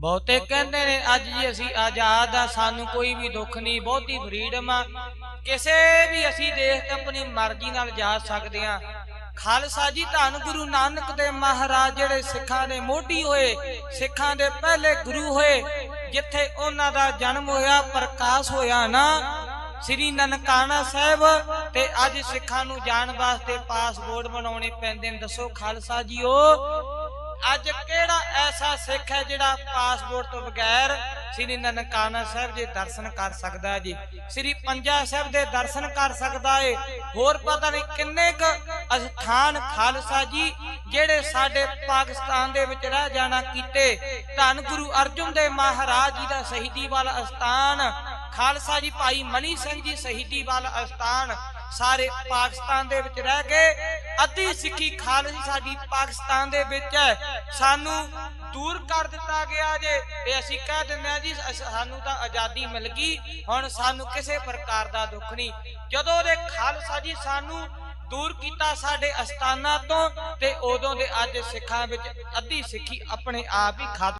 ਬਹੁਤੇ ਕਹਿੰਦੇ ਨੇ, ਅੱਜ ਜੀ ਅਸੀਂ ਆਜ਼ਾਦ ਆ, ਸਾਨੂੰ ਕੋਈ ਵੀ ਦੁੱਖ ਨਹੀਂ, ਬਹੁਤੀ ਫਰੀडम ਆ। ਕਿਸੇ ਵੀ ਅਸੀਂ ਦੇਸ਼ ਤੇ ਆਪਣੀ ਮਰਜ਼ੀ ਨਾਲ ਜਾ ਸਕਦੇ ਆ। ਖਾਲਸਾ ਜੀ, ਧੰਨ ਗੁਰੂ ਨਾਨਕ ਦੇਵ ਮਹਾਰਾਜ, ਜਿਹੜੇ ਸਿੱਖਾਂ ਦੇ ਮੋਢੀ ਹੋਏ, ਸਿੱਖਾਂ ਦੇ ਪਹਿਲੇ ਗੁਰੂ ਹੋਏ, ਜਿੱਥੇ ਉਹਨਾਂ ਦਾ ਜਨਮ ਹੋਇਆ, ਪ੍ਰਕਾਸ਼ ਹੋਇਆ ਨਾ, ਸ੍ਰੀ ਨਨਕਾਣਾ ਸਾਹਿਬ, ਤੇ ਅੱਜ ਸਿੱਖਾਂ ਨੂੰ ਜਾਣ ਵਾਸਤੇ ਪਾਸਪੋਰਟ ਬਣਾਉਣੇ ਪੈਂਦੇ ਨੇ। ਦੱਸੋ ਖਾਲਸਾ ਜੀਓ, ਅੱਜ ਐਸਾ ਸਿੱਖ ਹੈ ਜਿਹੜਾ ਪਾਸਪੋਰਟ ਤੋਂ ਬਗੈਰ ਸ੍ਰੀ ਨਨਕਾਣਾ ਸਾਹਿਬ ਦੇ ਦਰਸ਼ਨ ਕਰ ਸਕਦਾ ਹੈ ਜੀ। ਸ੍ਰੀ ਪੰਜਾ ਸਾਹਿਬ ਦੇ ਦਰਸ਼ਨ ਕਰ ਸਕਦਾ ਏ। ਹੋਰ ਪਤਾ ਨਹੀਂ ਕਿੰਨੇ ਕ ਅਸਥਾਨ ਖਾਲਸਾ ਜੀ ਜਿਹੜੇ ਸਾਡੇ ਪਾਕਿਸਤਾਨ ਦੇ ਵਿੱਚ ਰਹਿ ਜਾਣਾ ਕੀਤੇ। ਧੰਨ ਗੁਰੂ ਅਰਜਨ ਦੇਵ ਮਹਾਰਾਜ ਜੀ ਦਾ ਸ਼ਹੀਦੀ ਵਾਲਾ ਅਸਥਾਨ, ਖਾਲਸਾ ਜੀ ਭਾਈ ਮਨੀ ਸਿੰਘ ਜੀ ਸ਼ਹੀਦੀ ਵਾਲਾ ਅਸਥਾਨ, ਸਾਰੇ ਪਾਕਿਸਤਾਨ ਦੇ ਵਿੱਚ ਰਹਿ ਗਏ ਅੱਧੀ ਸਿੱਖੀ ਖਾਲਸੀ ਸਾਡੀ ਪਾਕਿਸਤਾਨ ਦੇ ਵਿੱਚ ਹੈ। ਸਾਨੂੰ ਦੂਰ ਕਰ ਦਿੱਤਾ ਗਿਆ ਜੇ। ਤੇ ਅਸੀਂ ਕਹਿ ਦਿੰਦੇ ਆ ਜੀ ਸਾਨੂੰ ਤਾਂ ਆਜ਼ਾਦੀ ਮਿਲ ਗਈ। ਹੁਣ ਸਾਨੂੰ ਕਿਸੇ ਪ੍ਰਕਾਰ ਦਾ ਦੁੱਖ ਨਹੀਂ। ਜਦੋਂ ਦੇ ਖਾਲਸਾ ਜੀ ਸਾਨੂੰ ਦੂਰ ਕੀਤਾ ਸਾਡੇ ਅਸਥਾਨਾਂ ਤੋਂ, ਤੇ ਉਦੋਂ ਦੇ ਅੱਜ ਸਿੱਖਾਂ ਵਿੱਚ ਅੱਧੀ ਸਿੱਖੀ ਆਪਣੇ ਆਪ ਹੀ ਖਾ